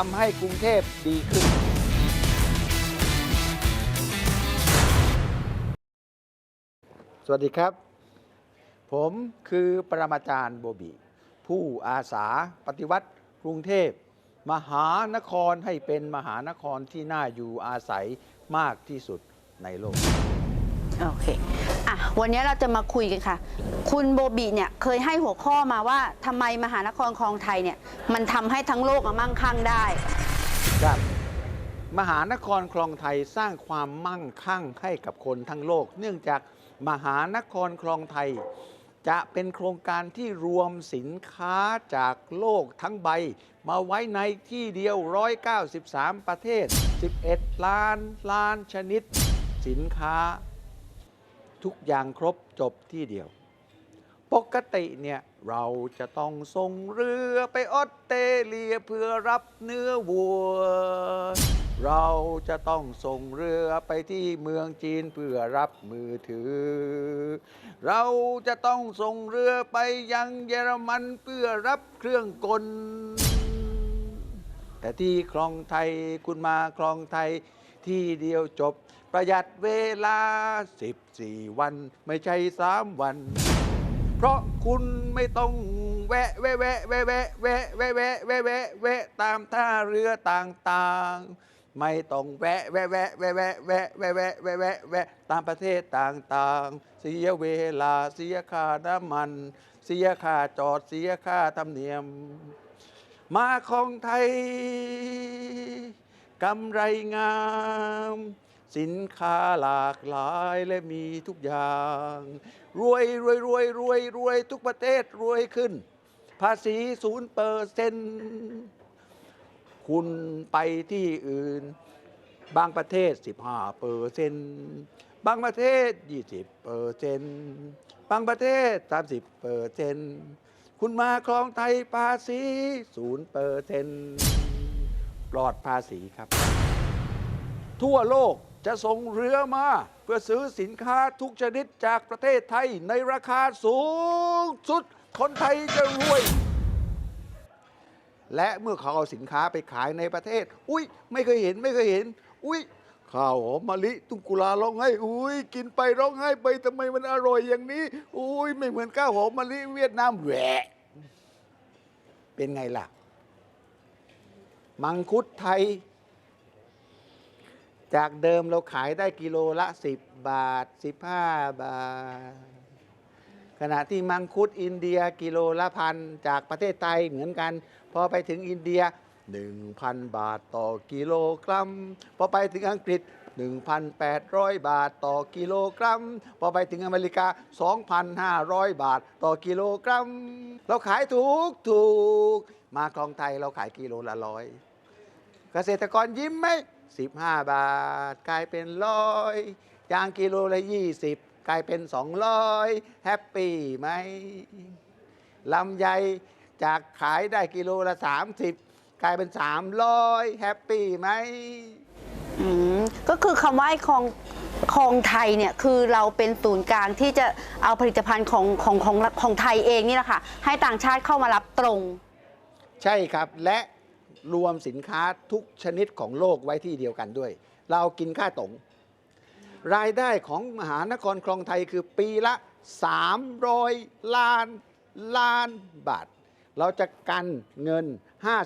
ทำให้กรุงเทพดีขึ้นสวัสดีครับ ผมคือปรมาจารย์โบบี ผู้อาสาปฏิวัติกรุงเทพ มหานครให้เป็นมหานครที่น่าอยู่อาศัยมากที่สุดในโลก โอเค วันนี้เราจะมาคุยกันค่ะ คุณโบบีเนี่ยเคยให้หัวข้อมาว่าทำไมมหานครคลองไทยเนี่ยมันทำให้ทั้งโลกมั่งคั่งได้ครับมหานครคลองไทยสร้างความมั่งคั่งให้กับคนทั้งโลก เนื่องจากมหานครคลองไทย จะเป็นโครงการที่รวมสินค้าจากโลกทั้งใบ มาไว้ในที่เดียว 193 ประเทศ 11 ล้านล้านชนิด สินค้า ทุกอย่างครบจบที่เดียว ปกติเนี่ยเราจะต้องส่งเรือไปออสเตรเลียเพื่อรับเนื้อวัว เราจะต้องส่งเรือไปที่เมืองจีนเพื่อรับมือถือ เราจะต้องส่งเรือไปยังเยอรมันเพื่อรับเครื่องกล แต่ที่คลองไทยคุณมาคลองไทยที่เดียวจบ ประหยัดเวลา 14 วัน ไม่ใช่ 3 วัน เพราะคุณไม่ต้องแวะแวะแวะแวะแวะแวะแวะแวะแวะแวะแวะตามท่าเรือต่างๆ ไม่ต้องแวะแวะแวะแวะแวะแวะแวะแวะแวะแวะแวะตามประเทศต่างๆ เสียเวลาเสียค่าน้ำมัน เสียค่าจอดเสียค่าธรรมเนียม มาของไทยกำไรงาม สินค้าหลากหลายและมีทุกอย่าง รวยรวยรวยรวยรวยทุกประเทศรวยขึ้น ภาษีศูนย์เปอร์เซนคุณไปที่อื่น บางประเทศ 15เปอร์เซนบางประเทศ 20เปอร์เซนบางประเทศ 30เปอร์เซนคุณมาคลองไทยภาษีศูนย์เปอร์เซนปลอดภาษีครับ ทั่วโลก จะส่งเรือมาเพื่อซื้อสินค้าทุกชนิดจากประเทศไทยในราคาสูงสุด คนไทยจะรวย และเมื่อเขาเอาสินค้าไปขายในประเทศ อุ้ยไม่เคยเห็นไม่เคยเห็น อุ้ยข้าวหอมมะลิตุ้งกุลาร้องไห้อุ้ยกินไปร้องไห้ไปทำไมมันอร่อยอย่างนี้ อุ้ยไม่เหมือนข้าวหอมมะลิเวียดนามแหวะเป็นไงล่ะ มังคุดไทย จากเดิมเราขายได้กิโลละ 10 บาท 15 บาท ขณะที่มังคุดอินเดียกิโลละพันจากประเทศไทยเหมือนกัน พอไปถึงอินเดีย 1,000 บาทต่อกิโลกรัม พอไปถึงอังกฤษ 1,800 บาทต่อกิโลกรัม พอไปถึงอเมริกา 2,500 บาทต่อกิโลกรัม เราขายถูกถูก มาคลองไทยเราขายกิโลละร้อย เกษตรกรยิ้มไหม 15 บาท กลายเป็นร้อยยางกิโลละ 20 กลายเป็น 200 แฮปปี้ไหมลำไยจากขายได้กิโลละ 30 กลายเป็น 300 แฮปปี้ไหมอืมก็คือคำว่าไอ้คลองคลองไทยเนี่ยคือเราเป็นศูนย์กลางที่จะเอาผลิตภัณฑ์ของของของของไทยเองนี่แหละค่ะให้ต่างชาติเข้ามารับตรง ใช่ครับและ รวมสินค้าทุกชนิดของโลกไว้ที่เดียวกันด้วย เรากินค่าตงรายได้ของมหานครคลองไทยคือปีละ 300 ล้านล้านบาท เราจะกันเงิน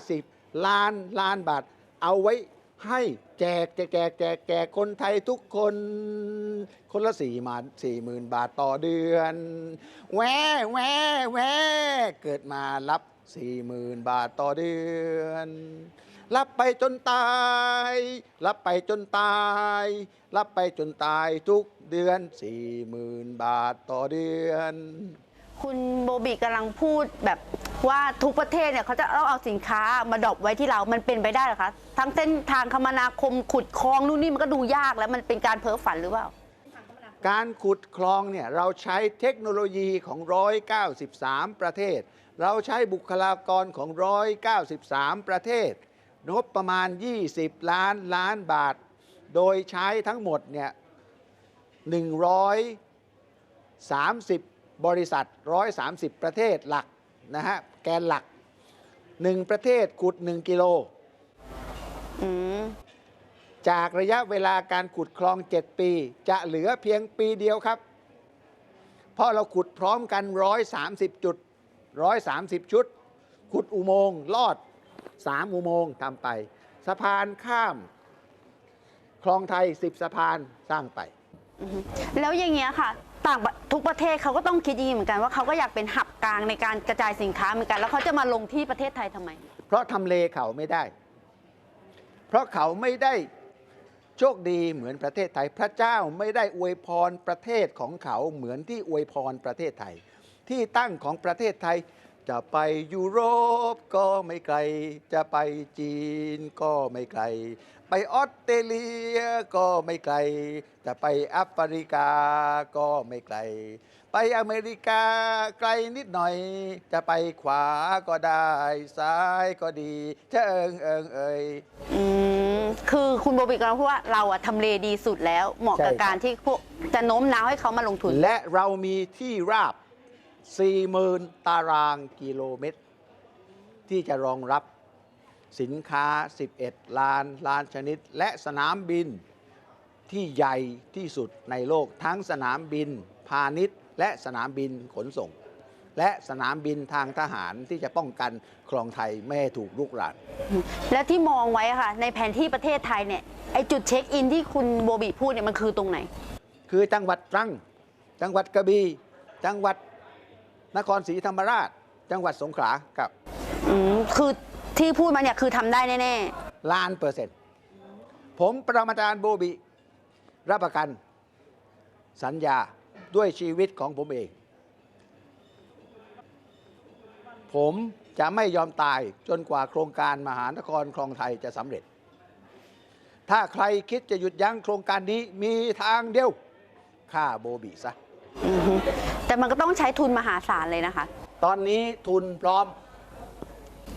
50 ล้านล้านบาท เอาไว้ให้แจกแจกแจกแจกแจกคนไทยทุกคนคนละสี่มาสี่หมื่นบาทต่อเดือน แหวแหวแหวเกิดมารับ สี่หมื่นบาทต่อเดือน รับไปจนตาย รับไปจนตาย รับไปจนตายทุกเดือนสี่หมื่นบาทต่อเดือน คุณโบบีกำลังพูดแบบว่าทุกประเทศเนี่ยเขาจะต้องเอาสินค้ามาดรอปไว้ที่เรา มันเป็นไปได้เหรอคะ ทั้งเส้นทางคมนาคมขุดคลองนู่นนี่มันก็ดูยากแล้วมันเป็นการเพ้อฝันหรือเปล่า การขุดคลองเนี่ยเราใช้เทคโนโลยีของ 193 ประเทศ เราใช้บุคลากรของ 193 ประเทศงบประมาณ 20 ล้านล้านบาท โดยใช้ทั้งหมดเนี่ย130 บริษัท 130 ประเทศหลักนะฮะแกนหลัก 1 ประเทศขุด 1 กิโลจากระยะเวลาการขุดคลอง 7 ปี จะเหลือเพียงปีเดียวครับ เพราะเราขุดพร้อมกัน 130 จุด 130 ชุด ขุดอุโมงค์ลอด 3 อุโมงค์ทำไป สะพานข้าม คลองไทย 10 สะพานสร้างไปแล้วอย่างเงี้ยค่ะ ต่างประทุกประเทศเขาก็ต้องคิดอย่างนี้เหมือนกันว่าเขาก็อยากเป็นหับกลางในการกระจายสินค้าเหมือนกัน แล้วเขาจะมาลงที่ประเทศไทยทำไม เพราะทำเลเขาไม่ได้ เพราะเขาไม่ได้โชคดีเหมือนประเทศไทย พระเจ้าไม่ได้อวยพรประเทศของเขาเหมือนที่อวยพรประเทศไทย ที่ตั้งของประเทศไทย จะไปยุโรปก็ไม่ไกล จะไปจีนก็ไม่ไกล ไปออสเตรเลียก็ไม่ไกล จะไปแอฟริกาก็ไม่ไกล ไปอเมริกาไกลนิดหน่อย จะไปขวาก็ได้ ซ้ายก็ดีเชิงเอิงเอ่ย อืมคือคุณโบบิกำลังพูดว่าเราอะทำเลดีสุดแล้ว เหมาะกับใช่ครับ การที่พวกจะโน้มน้าวให้เขามาลงทุน และเรามีที่ราบ 40,000 ตารางกิโลเมตร ที่จะรองรับสินค้า 11 ล้านล้านชนิด และสนามบินที่ใหญ่ที่สุดในโลกทั้งสนามบินพาณิชย์ และสนามบินขนส่ง และสนามบินทางทหารที่จะป้องกันคลองไทยไม่ให้ถูกลุกราน แล้วที่มองไว้อะค่ะ ในแผนที่ประเทศไทยเนี่ยไอจุดเช็คอินที่คุณโบบิพูดเนี่ยมันคือตรงไหน คือจังหวัดตรัง จังหวัดกระบี่จังหวัด นครศรีธรรมราช จังหวัดสงขลาครับอืมคือที่พูดมาเนี่ยคือทำได้แน่ล้านเปอร์เซ็นต์ผมประมาจารย์โบบิ รับประกัน สัญญาด้วยชีวิตของผมเอง ผมจะไม่ยอมตายจนกว่าโครงการมหานครคลองไทยจะสำเร็จ ถ้าใครคิดจะหยุดยั้งโครงการนี้มีทางเดียวฆ่าโบบิซะๆ อือฮึแต่มันก็ต้องใช้ทุนมหาศาลเลยนะคะ ตอนนี้ทุนพร้อม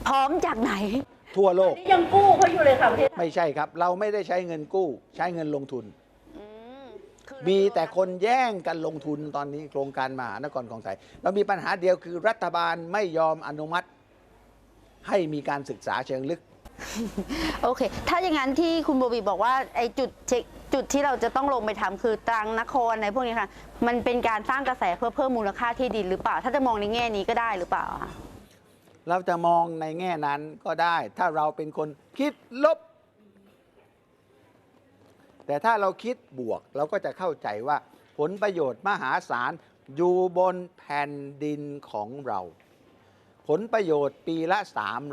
พร้อมจากไหน ทั่วโลก นี่ยังกู้เขาอยู่เลยค่ะประเทศไม่ใช่ครับ เราไม่ได้ใช้เงินกู้ ใช้เงินลงทุน อืมคือมีแต่คนแย่งกันลงทุนตอนนี้โครงการมหานครของไทยเรามีปัญหาเดียวคือรัฐบาลไม่ยอมอนุมัติ ให้มีการศึกษาเชิงลึก โอเค ถ้าอย่างนั้นที่คุณโบบิบอกว่าไอจุดเช็ค จุดที่เราจะต้องลงไปทำคือตรังนครในพวกนี้ค่ะ มันเป็นการสร้างกระแสเพื่อเพิ่มมูลค่าที่ดินหรือเปล่า ถ้าจะมองในแง่นี้ก็ได้หรือเปล่าคะเราจะมองในแง่นั้นก็ได้ ถ้าเราเป็นคนคิดลบ แต่ถ้าเราคิดบวกเราก็จะเข้าใจว่าผลประโยชน์มหาศาลอยู่บนแผ่นดินของเรา ผลประโยชน์ปีละ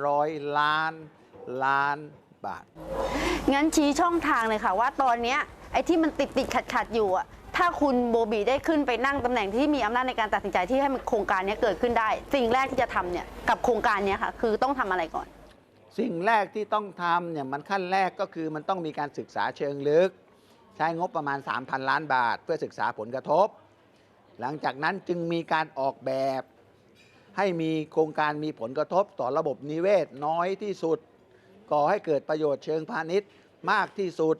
300 ล้านล้านบาท งั้นชี้ช่องทางเลยค่ะว่าตอนเนี้ย ไอ้ที่มันติดติดขัดขัดๆอยู่อะถ้าคุณโบบีได้ขึ้นไปนั่งตำแหน่งที่มีอำนาจในการตัดสินใจที่ให้มันโครงการนี้เกิดขึ้นได้ สิ่งแรกที่จะทำเนี่ยกับโครงการนี้ค่ะคือต้องทำอะไรก่อน สิ่งแรกที่ต้องทำเนี่ยมันขั้นแรกก็คือมันต้องมีการศึกษาเชิงลึก ใช้งบประมาณ 3,000 ล้านบาท เพื่อศึกษาผลกระทบ หลังจากนั้นจึงมีการออกแบบ ให้มีโครงการมีผลกระทบต่อระบบนิเวศน้อยที่สุดก่อให้เกิดประโยชน์เชิงพาณิชย์มากที่สุด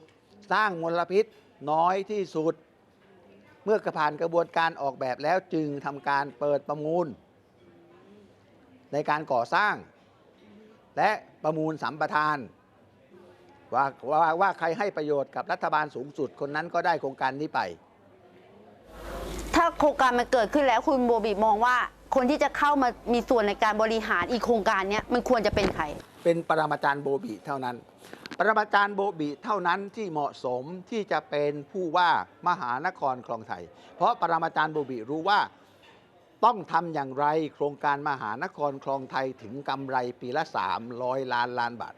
สร้างมลพิษน้อยที่สุด เมื่อกระผ่านกระบวนการออกแบบแล้วจึงทำการเปิดประมูล ในการก่อสร้าง และประมูลสัมปทานว่าว่าว่าใครให้ประโยชน์กับรัฐบาลสูงสุดคนนั้นก็ได้โครงการนี้ไป ถ้าโครงการมันเกิดขึ้นแล้วคุณโบบีมองว่า คนที่จะเข้ามามีส่วนในการบริหารอีกโครงการเนี้ยมันควรจะเป็นใคร เป็นปรมาจารย์โบบีเท่านั้น ปรมาจารย์โบบีเท่านั้นที่เหมาะสมที่จะเป็นผู้ว่ามหานครคลองไทย เพราะปรมาจารย์โบบีรู้ว่าต้องทำอย่างไรโครงการมหานครคลองไทยถึงกำไรปีละ 300 ล้านล้านบาท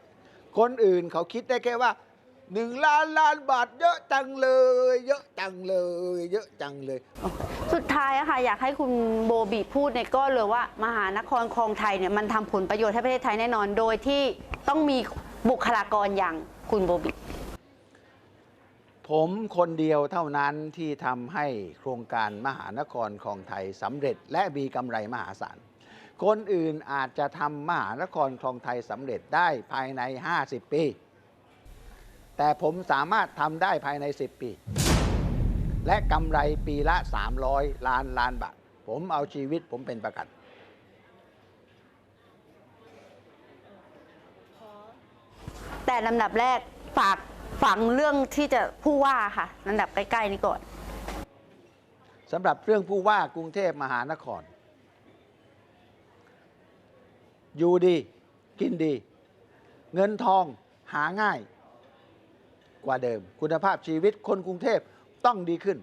คนอื่นเขาคิดได้แค่ว่า 1 ล้านล้านบาทเยอะจังเลย เยอะจังเลย เยอะจังเลย สุดท้ายอะค่ะอยากให้คุณโบบีพูดในก้อนเลยว่า มหานครคลองไทยเนี่ยมันทำผลประโยชน์ให้ประเทศไทยแน่นอนโดยที่ต้องมี บุคลากรอย่างคุณโบบีผมคนเดียวเท่านั้นที่ทำให้โครงการมหานครคลองไทยสำเร็จ และมีกำไรมหาศาล คนอื่นอาจจะทำมหานครคลองไทยสำเร็จได้ภายใน 50 ปี แต่ผมสามารถทำได้ภายใน 10 ปี และกำไรปีละ 300 ล้านล้านบาท ผมเอาชีวิตผมเป็นประกัน แต่ แต่ลำดับแรกฝากฝังเรื่องที่จะผู้ว่าค่ะลำดับใกล้ ๆ นี้ก่อนสำหรับเรื่องผู้ว่ากรุงเทพมหานคร อยู่ดี กินดี เงินทองหาง่าย กว่าเดิม คุณภาพชีวิตคนกรุงเทพต้องดีขึ้น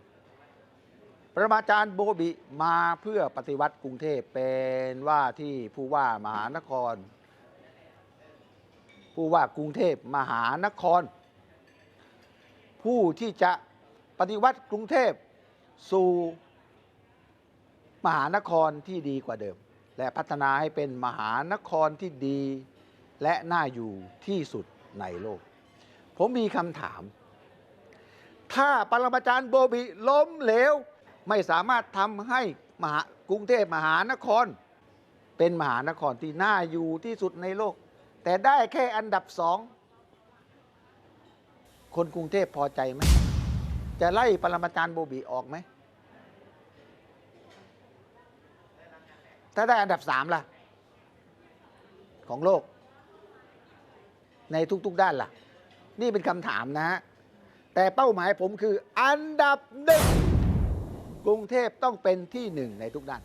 ประมาจารย์โบบิมาเพื่อปฏิวัติกรุงเทพเป็นว่าที่ผู้ว่ามหานคร ผู้ว่ากรุงเทพมหานคร ผู้ที่จะปฏิวัติกรุงเทพสู่มหานครที่ดีกว่าเดิม และพัฒนาให้เป็นมหานครที่ดีและน่าอยู่ที่สุดในโลก ผมมีคำถาม ถ้าปรมาจารย์โบบิล้มเหลว ไม่สามารถทำให้มหากรุงเทพมหานคร เป็นมหานครที่น่าอยู่ที่สุดในโลก แต่ได้แค่อันดับสอง คนกรุงเทพพอใจไหม จะไล่ปรมาจารย์โบบีออกไหม ถ้าได้อันดับสามล่ะ ของโลก ในทุกๆด้านล่ะ นี่เป็นคำถามนะฮะ แต่เป้าหมายผมคืออันดับหนึ่งกรุงเทพต้องเป็นที่หนึ่งในทุกด้าน